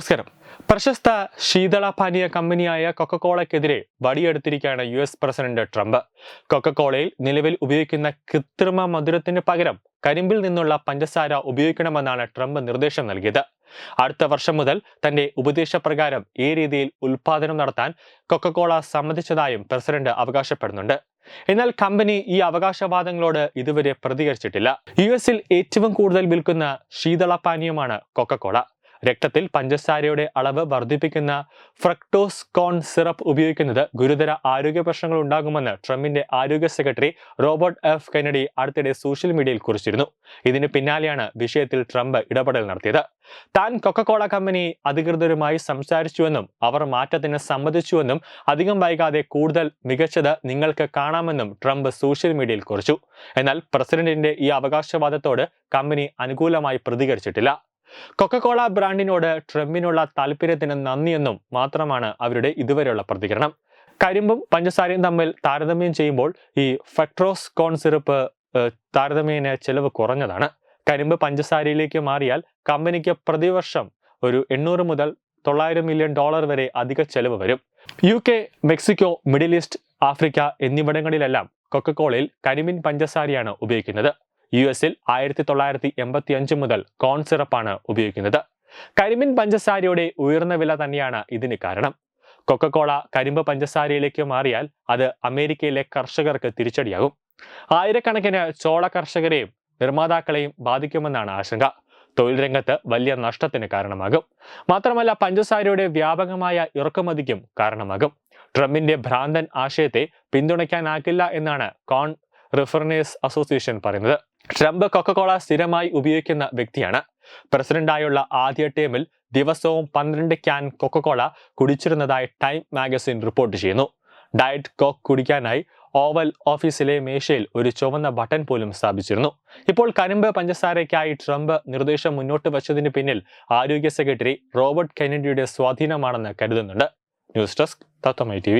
നമസ്കാരം. പ്രശസ്ത ശീതള പാനീയ കമ്പനിയായ കൊക്കക്കോളയ്ക്കെതിരെ വടിയെടുത്തിരിക്കുകയാണ് യു എസ് പ്രസിഡന്റ് ട്രംപ്. കൊക്കക്കോളയിൽ നിലവിൽ ഉപയോഗിക്കുന്ന കൃത്രിമ മധുരത്തിന് പകരം കരിമ്പിൽ നിന്നുള്ള പഞ്ചസാര ഉപയോഗിക്കണമെന്നാണ് ട്രംപ് നിർദ്ദേശം നൽകിയത്. അടുത്ത വർഷം മുതൽ തന്റെ ഉപദേശപ്രകാരം ഈ രീതിയിൽ ഉൽപാദനം നടത്താൻ കൊക്കക്കോള സമ്മതിച്ചതായും പ്രസിഡന്റ് അവകാശപ്പെടുന്നുണ്ട്. എന്നാൽ കമ്പനി ഈ അവകാശവാദങ്ങളോട് ഇതുവരെ പ്രതികരിച്ചിട്ടില്ല. യു എസിൽ ഏറ്റവും കൂടുതൽ വിൽക്കുന്ന ശീതളപാനീയമാണ് കൊക്കക്കോള. രക്തത്തിൽ പഞ്ചസാരയുടെ അളവ് വർദ്ധിപ്പിക്കുന്ന ഫ്രക്ടോസ് കോൺ സിറപ്പ് ഉപയോഗിക്കുന്നത് ഗുരുതര ആരോഗ്യ പ്രശ്നങ്ങൾ ഉണ്ടാകുമെന്ന് ട്രംപിന്റെ ആരോഗ്യ സെക്രട്ടറി റോബർട്ട് എഫ്. കെനഡി അടുത്തിടെ സോഷ്യൽ മീഡിയയിൽ കുറിച്ചിരുന്നു. ഇതിന് പിന്നാലെയാണ് വിഷയത്തിൽ ട്രംപ് ഇടപെടൽ നടത്തിയത്. താൻ കൊക്കക്കോള കമ്പനി അധികൃതരുമായി സംസാരിച്ചുവെന്നും അവർ മാറ്റത്തിന് സമ്മതിച്ചുവെന്നും അധികം വൈകാതെ കൂടുതൽ മികച്ചത് നിങ്ങൾക്ക് കാണാമെന്നും ട്രംപ് സോഷ്യൽ മീഡിയയിൽ കുറിച്ചു. എന്നാൽ പ്രസിഡന്റിന്റെ ഈ അവകാശവാദത്തോട് കമ്പനി അനുകൂലമായി പ്രതികരിച്ചിട്ടില്ല. കൊക്കക്കോള ബ്രാൻഡിനോട് ട്രംപിനുള്ള താല്പര്യത്തിന് നന്ദിയെന്നും മാത്രമാണ് അവരുടെ ഇതുവരെയുള്ള പ്രതികരണം. കരിമ്പും പഞ്ചസാരയും തമ്മിൽ താരതമ്യം ചെയ്യുമ്പോൾ ഈ ഫെക്ട്രോസ് കോൺ സിറപ്പ് താരതമ്യേന ചെലവ് കുറഞ്ഞതാണ്. കരിമ്പ് പഞ്ചസാരയിലേക്ക് മാറിയാൽ കമ്പനിക്ക് പ്രതിവർഷം ഒരു എണ്ണൂറ് മുതൽ തൊള്ളായിരം മില്യൺ ഡോളർ വരെ അധിക ചെലവ് വരും. U K Mexico Middle East Africa എന്നിവിടങ്ങളിലെല്ലാം കൊക്കക്കോളയിൽ കരിമിൻ പഞ്ചസാരയാണ് ഉപയോഗിക്കുന്നത്. യു എസിൽ ആയിരത്തി തൊള്ളായിരത്തി എൺപത്തി അഞ്ച് മുതൽ കോൺ സിറപ്പാണ് ഉപയോഗിക്കുന്നത്. കരിമിൻ പഞ്ചസാരയുടെ ഉയർന്ന വില തന്നെയാണ് ഇതിന് കാരണം. കൊക്കക്കോള കരിമ്പ് പഞ്ചസാരയിലേക്ക് മാറിയാൽ അത് അമേരിക്കയിലെ കർഷകർക്ക് തിരിച്ചടിയാകും. ആയിരക്കണക്കിന് ചോള കർഷകരെയും നിർമ്മാതാക്കളെയും ബാധിക്കുമെന്നാണ് ആശങ്ക. തൊഴിൽ രംഗത്ത് വലിയ നഷ്ടത്തിന് കാരണമാകും. മാത്രമല്ല പഞ്ചസാരയുടെ വ്യാപകമായ ഇറക്കുമതിക്കും കാരണമാകും. ട്രംപിന്റെ ഭ്രാന്തൻ ആശയത്തെ പിന്തുണയ്ക്കാനാകില്ല എന്നാണ് കോൺ റിഫറിനേഴ്സ് അസോസിയേഷൻ പറയുന്നത്. ട്രംപ് കൊക്കക്കോള സ്ഥിരമായി ഉപയോഗിക്കുന്ന വ്യക്തിയാണ്. പ്രസിഡന്റായുള്ള ആദ്യ ടേമിൽ ദിവസവും പന്ത്രണ്ട് ക്യാൻ കൊക്കക്കോള കുടിച്ചിരുന്നതായി ടൈം മാഗസിൻ റിപ്പോർട്ട് ചെയ്യുന്നു. ഡയറ്റ് കോക്ക് കുടിക്കാനായി ഓവൽ ഓഫീസിലെ മേശയിൽ ഒരു ചുവന്ന ബട്ടൺ പോലും സ്ഥാപിച്ചിരുന്നു. ഇപ്പോൾ കരിമ്പ് പഞ്ചസാരയ്ക്കായി ട്രംപ് നിർദ്ദേശം മുന്നോട്ട് വച്ചതിന് പിന്നിൽ ആരോഗ്യ സെക്രട്ടറി റോബർട്ട് കെനഡിയുടെ സ്വാധീനമാണെന്ന് കരുതുന്നുണ്ട്. ന്യൂസ് ഡെസ്ക് തത്വമൈ ടി